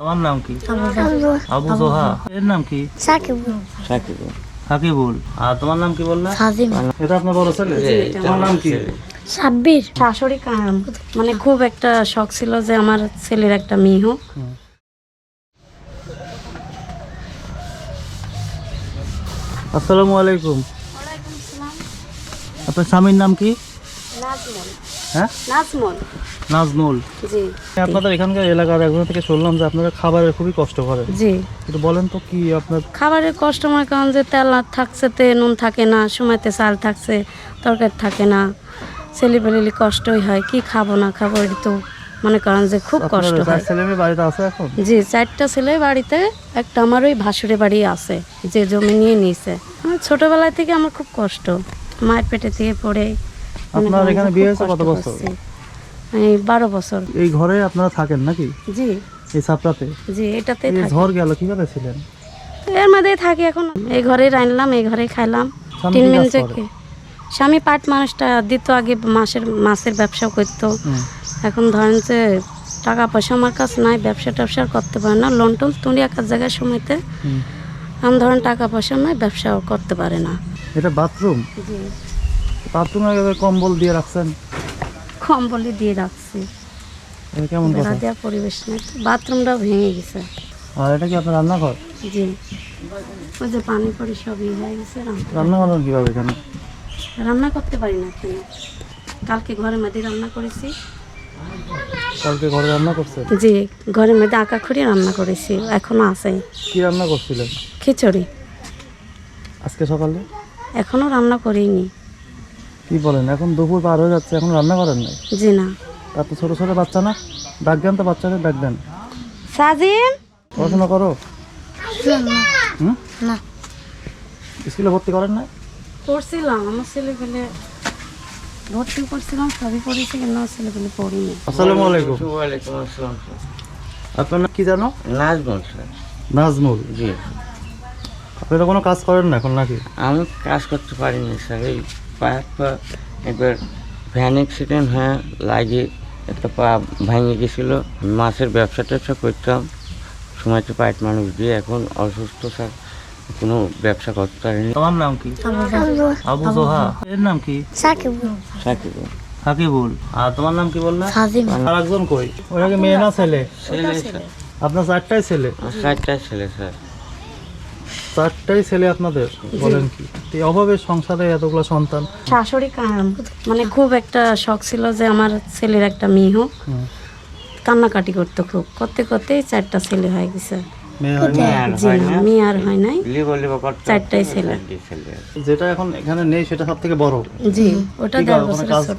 তোমার নাম কি? আবু জোহা। এর নাম কি? সাকিবুল। সাকিবুল। আর তোমার নাম কি বললা? সাজিম। এটা আপনার বড় ছেলে? তোমার নাম কি? সাব্বির। শাশুড়ি কা- মানে খুব একটা শখ ছিল যে আমার ছেলের একটা মেয়ে হোক। আসসালামু আলাইকুম। আপনার স্বামীর নাম কি? নাজমল। হ্যাঁ? নাজমল। নাজমুল। জি। আপনাদের এখানকার এলাকার একজন থেকে শুনলাম যে আপনারা খাবারের খুবই কষ্ট করেন জি। একটু বলেন তো কি আপনার খাবারের কষ্ট মনে করেন যে তেল না থাকছে তে নুন থাকে না সময়তে চাল থাকছে তরকারি থাকে না ছেলে পেলেলি কষ্টই হয় কি খাব না খাব এটা তো মনে করেন যে খুব কষ্ট হয়। বাড়িতে আছে এখন? জি চারটা ছেলে বাড়িতে একটা আমার ওই ভাসুরে বাড়ি আছে যে জমি নিয়ে নিয়েছে আমার ছোটবেলায় থেকে আমার খুব কষ্ট মায়ের পেটে থেকে পড়ে আপনার এখানে বিয়ে হয়েছে কত বছর? এই বারো বছর। এই ঘরে আপনারা থাকেন নাকি? জি। এই ছাপড়াতে জি এটাতেই থাকি। ঝড় গেল কীভাবে ছিলেন? এর মধ্যেই থাকি এখন। এই ঘরে রান্নলাম এই ঘরে খাইলাম। তিন মিনিট করে? স্বামী পাট মানুষটা দিত আগে মাসের মাছের ব্যবসা করতো। এখন ধরেন যে টাকা পয়সা আমার কাছে নাই ব্যবসা ট্যাবসা করতে পারে না। লোন টোন তুলি একার জায়গায় সময়তে। এখন ধরেন টাকা পয়সা নাই ব্যবসাও করতে পারে না। এটা বাথরুম? জি। বাথরুমে কম্বল দিয়ে রাখছেন? কম্বলি দিয়ে রাখছি। কেমন কথা? বেড়া দেওয়া পরিবেশ নেই। বাথরুমটাও ভেঙে গেছে। আর এটা কি আপনার রান্নাঘর? জি। ওই যে পানি পড়ে সবই হয়ে গেছে রান্না করেন কীভাবে এখানে রান্না করতে পারি না কেন? কালকে ঘরের মধ্যে রান্না করেছি। কালকে ঘরে রান্না করছেন জি ঘরের মধ্যে আঁকা খুঁড়ি রান্না করেছি এখনও আছে। কি রান্না করছিলেন? খিচুড়ি। আজকে সকালে? এখনও রান্না করিনি। কি বলেন এখন দুপুর পার হয়ে যাচ্ছে এখন রান্না করেন নাই? জি না। তার তো ছোটো ছোটো বাচ্চা না? ডাক দেন তো বাচ্চাদের ডাক দেন। সাজিম? পড়াশোনা করো? হুম? না। স্কুলে ভর্তি করেন না পড়ছিলাম আমার ছেলে পেলে ভর্তি করছিলাম সবই পড়েছি কিন্তু আমার ছেলে পেলে পড়িনি। আসসালামু আলাইকুম। ওয়ালাইকুম আসসালাম। আপনার নাম কি জানো? নাজমুল স্যার। নাজমুল? জি। আপনারা কোনো কাজ করেন না এখন নাকি? আমি কাজ করতে পারিনি স্যার এই পায়ের পা একবার ভ্যান অ্যাক্সিডেন্ট হয়ে লাগে একটা পা ভেঙে গেছিল। মাছের ব্যবসা ট্যাবসা করতাম। সময়তে পাইট মানুষ দিয়ে এখন অসুস্থ স্যার কোনো ব্যবসা করতে পারিনি। তোমার নাম কি? আবু জোহা। এর নাম কি? সাকিবুল। সাকিবুল। হাকিবুল আর তোমার নাম কি বললা? আর একজন কই? ওরা কি মেয়ে না ছেলে? আপনার চারটাই ছেলে? আমার চারটা ছেলে স্যার। চারটাই ছেলে আপনাদের? বলেন কি? এই অভাবের সংসারে এতগুলো সন্তান? শাশুড়ি মানে খুব একটা শখ ছিল যে আমার ছেলের একটা মেয়ে হোক। কান্নাকাটি করতো খুব। করতে করতে চারটা ছেলে হয়ে গেছে। যেটা এখন এখানে নেই সেটা সব থেকে বড়। জি ওটা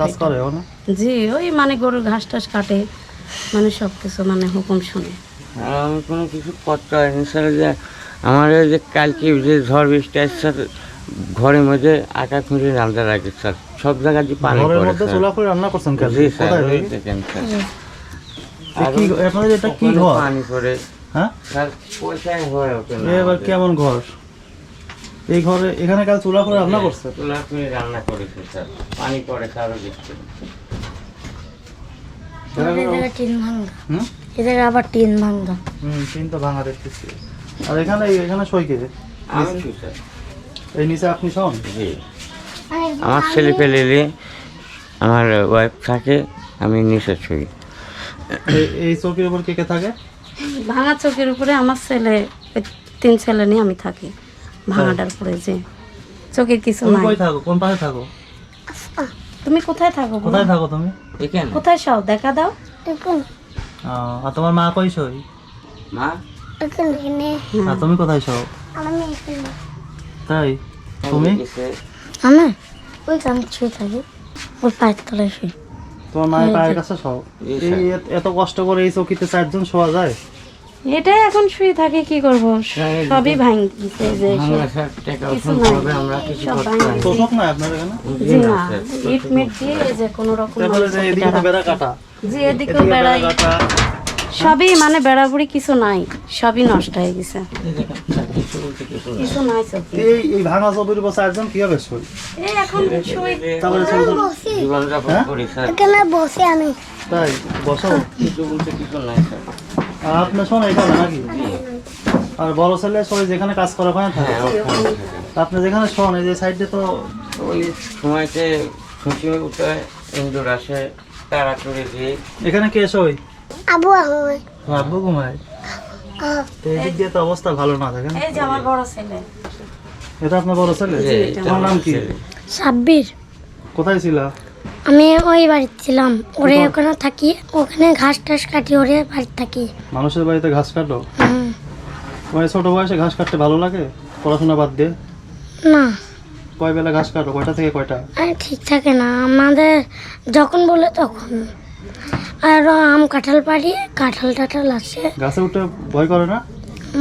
কাজ। করে জি ওই মানে গরুর ঘাস টাস কাটে। মানে সব কিছু মানে হুকুম শুনে। আর আমি কোনো কিছু করতে পারিনি স্যার যে আমার এই যে কালকে যে ঝড় বৃষ্টি আসছে স্যার ঘরের মধ্যে আটা খুঁজে রান্না রাখি স্যার। সব জায়গায় যে পানি ঘরের মধ্যে। চুলা করে রান্না করছেন জি স্যার ওই দেখেন স্যার। এ কি আপনাদের এটা কি ঘর? পানি পড়ে। হ্যাঁ? স্যার পয়সায় হয়ে ওঠে এবার কেমন ঘর? এই ঘরে এখানে কাল চুলা করে রান্না করছে? চুলা করে রান্না করেছে স্যার। পানি পড়ে টিন হুম? আবার টিন হুম তিন তো ভাঙা দেখতেছি। আর এখানে এখানে সই কে? আমি কি এই নিচে আপনি শোন জি। আমার ছেলে পেলে আমার ওয়াইফ থাকে আমি নিচে ছুই এই- চৌকির উপর কে কে থাকে? ভাঙা চোখের উপরে আমার ছেলে ওই তিন ছেলে নিয়ে আমি থাকি। ভাঙাটার উপরে যে চোখের কিছু তুমি নাই। কই থাকো কোন পাশে থাকো? তুমি কোথায় থাকো কোথায় থাকো তুমি? এখানে। কোথায় সব দেখা দাও। আর তোমার মা কই সই? মা? আর তুমি কোথায় আমি এখানে। তাই? তুমি? আমি ওই গান শুয়ে থাকি। ওর পায়ের তলায় শুয়ে তোমার মায়ের পায়ের কাছে সও এই এত- কষ্ট করে এই চৌকিতে চারজন শোয়া যায়? এটাই এখন শুয়ে থাকে কি করব? সবই ভাঙ যে সব- আমরা স্যার টাকা কিছু ওষুধ নাই। হবে আমরা কিছু করতে না। আপনার এখানে? না ইট মিট দিয়ে যে কোনো রকম তারপরে যে এদিকে বেড়া কাটা। জি এদিকে বেড়া কাটা সবই মানে বেড়াবুড়ি কিছু নাই সবই নষ্ট হয়ে গেছে। কিছু নাই এই এই ভাঙা উপর চারজন এই এখন তারপরে হ্যাঁ? করি স্যার। এখানে বসে আমি। তাই বসো। কিছু বলতে কিছু নাই আর আপনার শোন এখানে নাকি? আর বড় ছেলে সবাই যেখানে কাজ করা হয় থাকে। হ্যাঁ ওখানে থাকে। আপনি যেখানে শোন এই যে সাইডে তো ওই সময়তে খুশি উঠে ইন্দুর আসে তাড়াতাড়ি দিয়ে এখানে কে শোয়? আবু আহমেদ আব্বু ঘুমায় তো এই দিয়ে তো অবস্থা ভালো না দেখেন এই যে আমার বড় ছেলে। এটা আপনার বড় ছেলে? তোমার নাম কি? সাব্বির। কোথায় ছিল? আমি ওই বাড়িতে ছিলাম। ওরে ওখানে থাকি ওখানে ঘাস টাস কাটি ওরে বাড়ি থাকি। মানুষের বাড়িতে ঘাস কাটো? হুম। তোমার ছোট বয়সে ঘাস কাটতে ভালো লাগে? পড়াশোনা বাদ দিয়ে? না। কয় বেলা ঘাস কাটো? কয়টা থেকে কয়টা? আরে ঠিক থাকে না। আমাদের যখন বলে তখন। আর আম কাঁঠাল পাড়ি কাঁঠাল টাঠাল আছে। গাছে উঠতে ভয় করে না?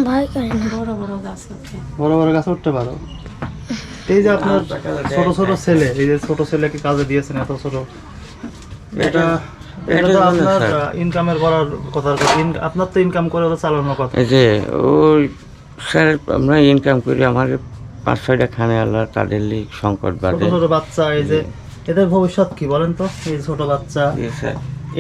ভয় করে না। বড় বড় গাছ আছে বড় বড় গাছে উঠতে পারো। এই যে আপনার ছোট ছোট ছেলে এই যে ছোট ছেলেকে কাজে দিয়েছেন এত ছোট। এটা এটা এটা তো আপনার ইনকামের করার কথা আপনার তো ইনকাম করে ওরা চালানোর কথা। এই যে ওই স্যার আমরা ইনকাম করি আমার পাঁচ ছয়টা খানে আল্লাহ তাদের লিগ সংকট ছোট ছোট বাচ্চা এই যে এদের ভবিষ্যৎ কি বলেন তো? এই ছোট বাচ্চা।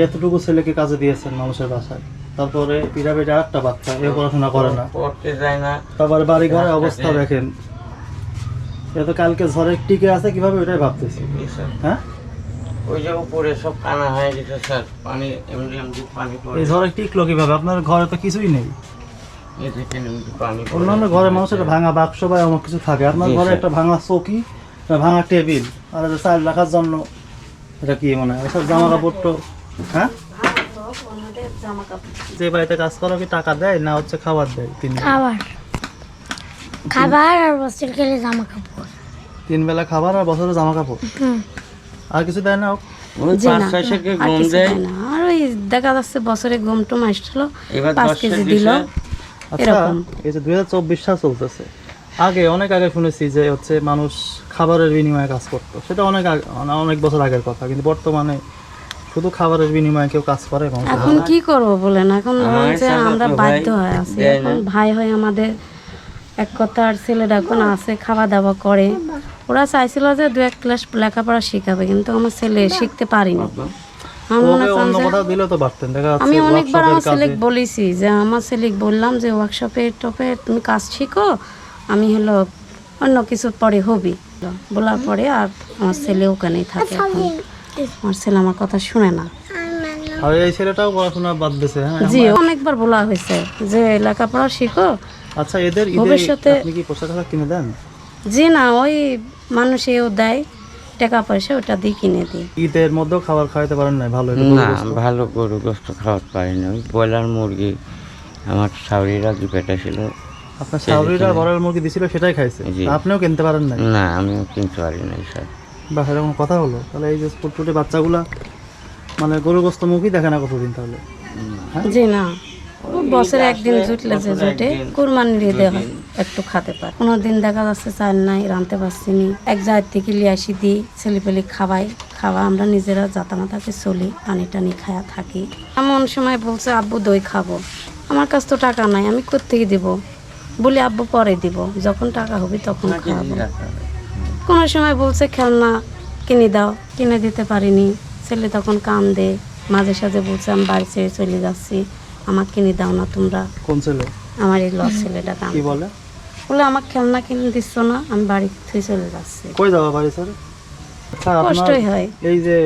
এতটুকু ছেলেকে কাজে দিয়েছেন মানুষের বাসায়। তারপরে পিরামিডে আটটা বাচ্চা এ পড়াশোনা করে না। পড়তে যায় না। তারপরে বাড়ি ঘরের অবস্থা দেখেন। এ তো কালকে ঝড়ে টিকে আছে কীভাবে ওটাই ভাবতেছি। হ্যাঁ? ওই যে উপরে সব কানা হয়ে গেছে স্যার পানি এমনি এমনি পানি এই ঝড়ে টিকলো কীভাবে? আপনার ঘরে তো কিছুই নেই। অন্যান্য ঘরে মানুষের ভাঙা বাক্স বা এমন কিছু থাকে। আপনার ঘরে একটা ভাঙা চৌকি ভাঙা টেবিল আর চাল রাখার জন্য এটা কি মনে হয়? এসব জামা কাপড় তো হ্যাঁ? আমাদের জামা কাপড় যে বাড়িতে কাজ করা কি টাকা দেয় না হচ্ছে খাবার দেয় তিন খাবার। খাবার আর বছর গেলে জামা কাপড় তিন বেলা খাবার আর বছরে জামা কাপড় আর কিছু দেয় না ওই জি পাঁচ না, ছয় থেকে আর ঘুম কিছু দেয়। দেয় না। আর ওই দেখা যাচ্ছে বছরে ঘুম টুম আসছিল পাঁচ কেজি কেজি দিল। আচ্ছা এরকম। এই যে দুই হাজার চব্বিশ সাল চলতেছে। আগে অনেক আগে শুনেছি যে হচ্ছে মানুষ খাবারের বিনিময়ে কাজ করতো। সেটা অনেক অনেক বছর আগের কথা কিন্তু বর্তমানে শুধু খাবারের বিনিময়ে কেউ কাজ করে এখন কি করব বলেন? এখন যে আমরা ভাই বাধ্য হয়ে আছি। এখন ভাই হয় আমাদের এক কথা আর ছেলেটা এখন আছে খাওয়া দাওয়া করে। ওরা চাইছিল যে দু এক ক্লাস লেখাপড়া শিখাবে কিন্তু আমার ছেলে শিখতে পারিনি। মনে আমি অনেকবার আমার ছেলে বলেছি যে আমার ছেলে বললাম যে ওয়ার্কশপে টপে তুমি কাজ শিখো আমি হলো অন্য কিছু পরে হবি। বলার পরে আর আমার ছেলে ওখানেই থাকে এখন। আমার ছেলে আমার কথা শুনে না। আর এই ছেলেটাও পড়াশোনা বাদ দিছে হ্যাঁ? জি অনেকবার বলা হয়েছে যে লেখাপড়া শিখো। আচ্ছা এদের ভবিষ্যতে- আপনি কি পোশাক আশাক কিনে দেন? জি না ওই মানুষ এও দেয় টাকা পয়সা ওটা দিয়ে কিনে দিই। ঈদের মধ্যেও খাবার খাওয়াতে পারেন না ভালো না গরুর ভালো গরু গোস্ত খাওয়াতে পারিনি ওই ব্রয়লার মুরগি আমার শাউরিরা ছিল আপনার মুরগি দিছিল সেটাই খাইছে? আপনিও কিনতে পারেন না না আমিও কিনতে পারি স্যার। বা এরকম কথা হলো। তাহলে এই যে ফুটফুটে বাচ্চাগুলা মানে গরু গোস্ত মুখই দেখে না কতদিন তাহলে? জি না। বছরে একদিন জুটলে যে জুটে কুরবানির ঈদে হয় একটু খেতে পারে। কোনো দিন দেখা যাচ্ছে চাল নাই রাঁধতে পারছি নি। এক জায়গা থেকে লিয়ে আসি দিই ছেলে পেলে খাওয়াই। খাওয়া আমরা নিজেরা জাতামাতাকে চলি পানি টানি খায়া থাকি। এমন সময় বলছে আব্বু দই খাব। আমার কাছে তো টাকা নাই আমি কোথেকে দিব? বলি আব্বু পরে দিব। যখন টাকা হবে তখন খাওয়াবো। কোনো সময় বলছে খেলনা কিনে দাও। কিনে দিতে পারিনি। ছেলে তখন কান্দে। মাঝে সাঝে বলছে আমি বাড়ি ছেড়ে চলে যাচ্ছি। আমাকে কিনে দাও না তোমরা। কোন ছেলে? আমার এই লস ছেলেটা কি কান্দে বলে? বলে আমাকে খেলনা কিনে দিচ্ছ না আমি বাড়ি থেকে চলে যাচ্ছি। কই যাওয়া বাড়ি স্যার আচ্ছা কষ্টই হয়। এই যে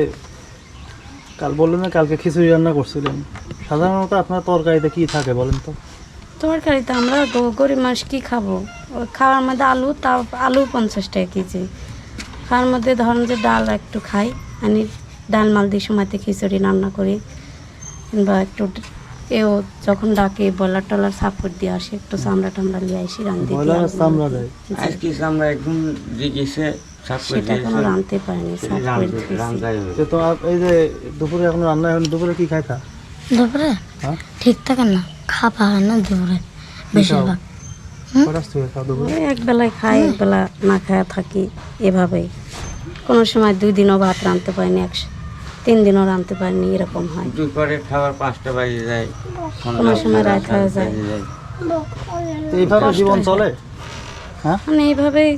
কাল বললেন না কালকে খিচুড়ি রান্না করছিলেন। সাধারণত আপনার তরকারিতে কি থাকে বলেন তো? তরকারিতে আমরা গরিব মানুষ কী খাব? ওই খাওয়ার মধ্যে আলু তা আলু পঞ্চাশ টাকা কেজি। খাওয়ার মধ্যে ধরেন যে ডাল একটু খাই আমি ডাল মাল দিয়ে সময়তে খিচুড়ি রান্না করি। কিংবা একটু এও যখন ডাকে বলার টলার সাপোর্ট দিয়ে আসে একটু চামড়া টামড়া নিয়ে আসি রান্ধি চামড়া একদম সেটা এখনও রাঁধতে পারিনি সাপোর্ট তো তো এই যে দুপুরে এখন রান্না এখন দুপুরে কি খাইতা দুপুরে? হ্যাঁ? ঠিক থাকে না। খাওয়া হয় না দুপুরে বেশিরভাগ। এক বেলায় খাই এক বেলা না খায়া থাকি এভাবেই। কোনো সময় দুই দিনও ভাত রাঁধতে পারিনি এক তিন দিনও রাঁধতে পারিনি এরকম হয়। দুপুরে খাবার পাঁচটা বাজে যায় কোনো সময় রাত হয়ে যায়। এইভাবে জীবন চলে? হ্যাঁ? মানে এইভাবেই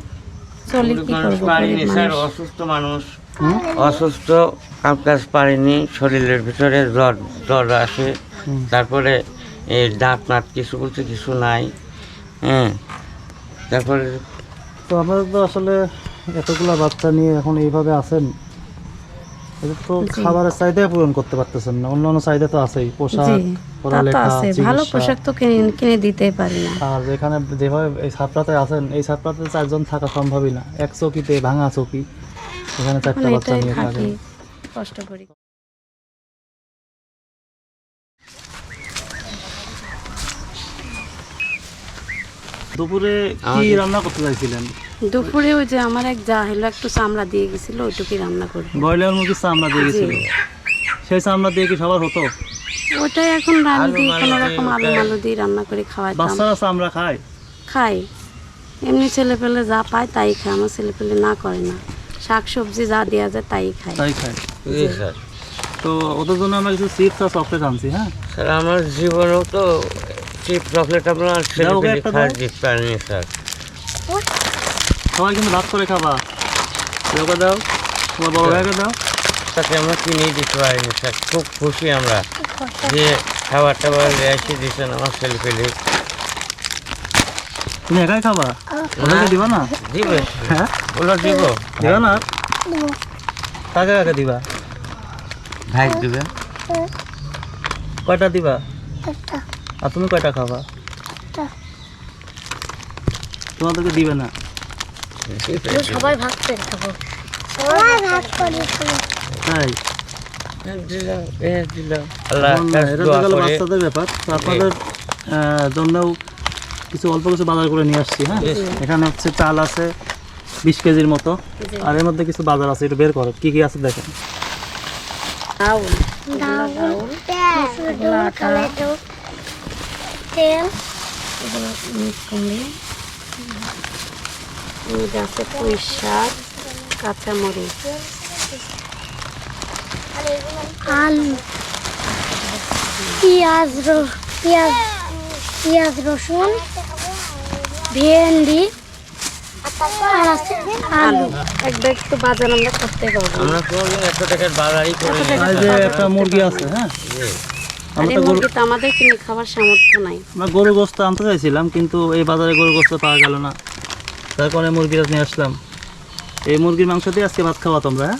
চলি কি করব পারেনি স্যার অসুস্থ মানুষ। অসুস্থ কাজ পারেনি শরীরের ভিতরে জ্বর জ্বর আসে। তারপরে এই দাঁত নাত কিছু বলতে কিছু নাই। হ্যাঁ। তারপরে তো আপনারা তো আসলে এতগুলা বাচ্চা নিয়ে এখন এইভাবে আছেন তো খাবারের চাহিদা পূরণ করতে পারতেছেন না অন্যান্য চাহিদা তো আছেই পোশাক পড়ালেখা ভালো পোশাক তো কিনে কিনে দিতেই পারি না। আর এখানে যেভাবে এই ছাত্রাতে আছেন এই ছাত্রাতে চারজন থাকা সম্ভবই না। এক চৌকিতে ভাঙা চৌকি এখানে চারটা বাচ্চা নিয়ে থাকি। থাকেন কষ্ট করি। দুপুরে কি রান্না করতে চাইছিলেন? দুপুরে ওই যে আমার এক যা হলো একটু চামড়া দিয়ে গেছিল ওইটুকুই রান্না করব। ব্রয়লার মুরগির চামড়া দিয়ে গেছিল? সেই চামড়া দিয়ে কি সবার হতো? ওটাই এখন রান্না আলু মালু কোনো দিয়ে রকম আলু মালু দিয়ে রান্না করে খাওয়াইতাম বাচ্চারা চামড়া খায়? খাই এমনি ছেলে পেলে যা পায় তাই খায় আমার ছেলে পেলে না করে না। শাক সবজি যা দেওয়া যায় তাই খায়। তাই খায়। তো ওদের জন্য আমরা কিছু চিপস আর চকলেট আনছি হ্যাঁ? স্যার আমার জীবনেও তো চিপ চকলেট আপনার ছেলে পেলে একটা স্যার সবাই কিন্তু ভাগ করে খাবা। ওকে দাও তোমার বড় ভাইকে দাও। তাকে আমরা কিনে দিতে পারিনি স্যার। খুব খুশি আমরা যে খাবার টাবার এসে দিয়েছেন আমার ছেলে পেলে তুমি একাই খাবা? ওদেরকে দিবা না? দিবে। হ্যাঁ? ওগুলো দিব। দিবা না? কাকে কাকে দিবা? ভাই দিবে। কয়টা দিবা? আর তুমি কয়টা খাবা? তোমাদেরকে দিবে না। সবাই ভাগ করে খাব। সবাই ভাগ করে তাই? কাছ বাচ্চাদের ব্যাপার। আপনাদের জন্যও অল্প কিছু বাজার করে নিয়ে আসছি হ্যাঁ? এখানে হচ্ছে চাল আছে বিশ কেজির মতো। আর এর মধ্যে কিছু বাজার আছে একটু বের করো। কি কি আছে দেখেন? তেল। এগুলো মধ্যে আছে পুঁই শাক কাঁচামরিচ। আলু। পেঁয়াজ রস পেঁয়াজ পেঁয়াজ রসুন ভেন্ডি আর আছে আলু। এক ব্যাগ তো বাজার আমরা করতে পারব। আমরা কোনোদিন একশো টাকার বাজারই করি না আর এই যে একটা মুরগি আছে হ্যাঁ? আমরা গরু তো আমাদের কিনে খাবার সামর্থ্য নাই। আমরা গরু গোস্ত আনতে চাইছিলাম কিন্তু এই বাজারে গরু গোস্ত পাওয়া গেল না। মুরগিটা নিয়ে আসলাম। এই মুরগির মাংস দিয়ে আজকে ভাত খাওয়া তোমরা হ্যাঁ?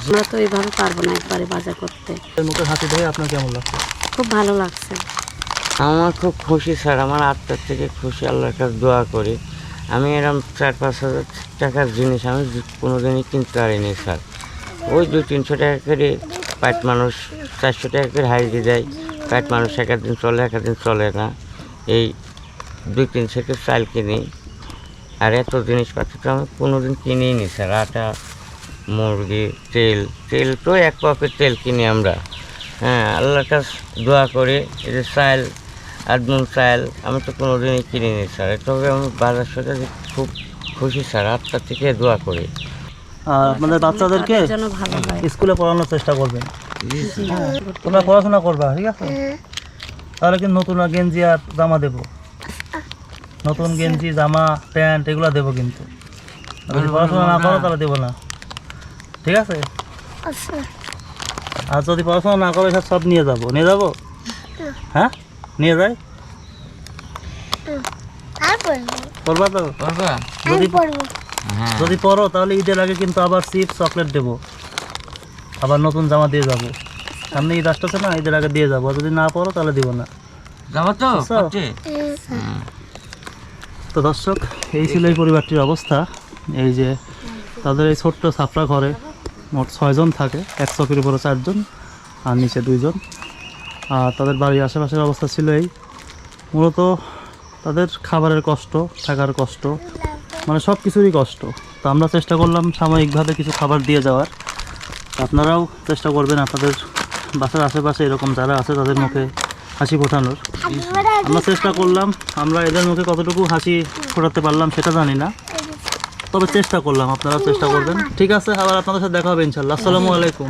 আমরা তো এইভাবে পারব না একবারে বাজার করতে। হাসি দেখে আপনার কেমন লাগছে? খুব ভালো লাগছে। আমার খুব খুশি স্যার আমার আত্মার থেকে খুশি আল্লাহর কাছে দোয়া করি। আমি এরকম চার পাঁচ হাজার টাকার জিনিস আমি কোনোদিনই কিনতে পারিনি স্যার। ওই দু তিনশো টাকা করে পাঁচ মানুষ চারশো টাকা করে হারিয়ে দেয় পাঁচ মানুষ এক দিন চলে এক দিন চলে না। এই দুই তিন সেকের চাল কিনি। আর এত জিনিসপত্র তো আমি কোনো দিন কিনিই নি স্যার, আটা, মুরগি, তেল তেল তো এক পকেট তেল কিনি আমরা। হ্যাঁ আল্লাহর কাছে দোয়া করি, এই যে চাল আদমন চাল, আমি তো কোনো দিনই কিনিনি স্যার। তবে আমি বাজার সাথে খুব খুশি স্যার আত্মার থেকে দোয়া করি। আর আপনাদের বাচ্চাদেরকে তাদের জন্য ভালো স্কুলে পড়ানোর চেষ্টা করবেন। তোমরা পড়াশোনা করবা ঠিক আছে? তাহলে কিন্তু নতুন গেঞ্জি আর জামা দেবো। নতুন গেঞ্জি জামা প্যান্ট এগুলো দেবো কিন্তু। যদি পড়াশোনা না করো তাহলে দেবো না। ঠিক আছে? আচ্ছা আর যদি পড়াশোনা না করো সব সব নিয়ে যাব। নিয়ে যাব? হ্যাঁ? নিয়ে যাই? করবা তো? যদি পড়ব। যদি পরো তাহলে ঈদের আগে কিন্তু আবার চিপস চকলেট দেবো। আবার নতুন জামা দিয়ে যাব। সামনে ঈদ আসতেছে না ঈদের আগে দিয়ে যাব। যদি না পরো তাহলে দিব না। যাব তো। তো দর্শক এই ছিল এই পরিবারটির অবস্থা। এই যে তাদের এই ছোট্ট ছাপড়া ঘরে মোট ছয়জন থাকে। এক চকের উপরে চারজন আর নিচে দুইজন। আর তাদের বাড়ির আশেপাশের অবস্থা ছিল এই। মূলত তাদের খাবারের কষ্ট থাকার কষ্ট মানে সব কিছুরই কষ্ট। তো আমরা চেষ্টা করলাম সাময়িকভাবে কিছু খাবার দিয়ে যাওয়ার। আপনারাও চেষ্টা করবেন আপনাদের বাসার আশেপাশে এরকম যারা আছে তাদের মুখে হাসি ফোটানোর। আমরা চেষ্টা করলাম আমরা এদের মুখে কতটুকু হাসি ফোটাতে পারলাম সেটা জানি না। তবে চেষ্টা করলাম আপনারা চেষ্টা করবেন। ঠিক আছে আবার আপনাদের সাথে দেখা হবে ইনশাল্লাহ আসসালামু আলাইকুম।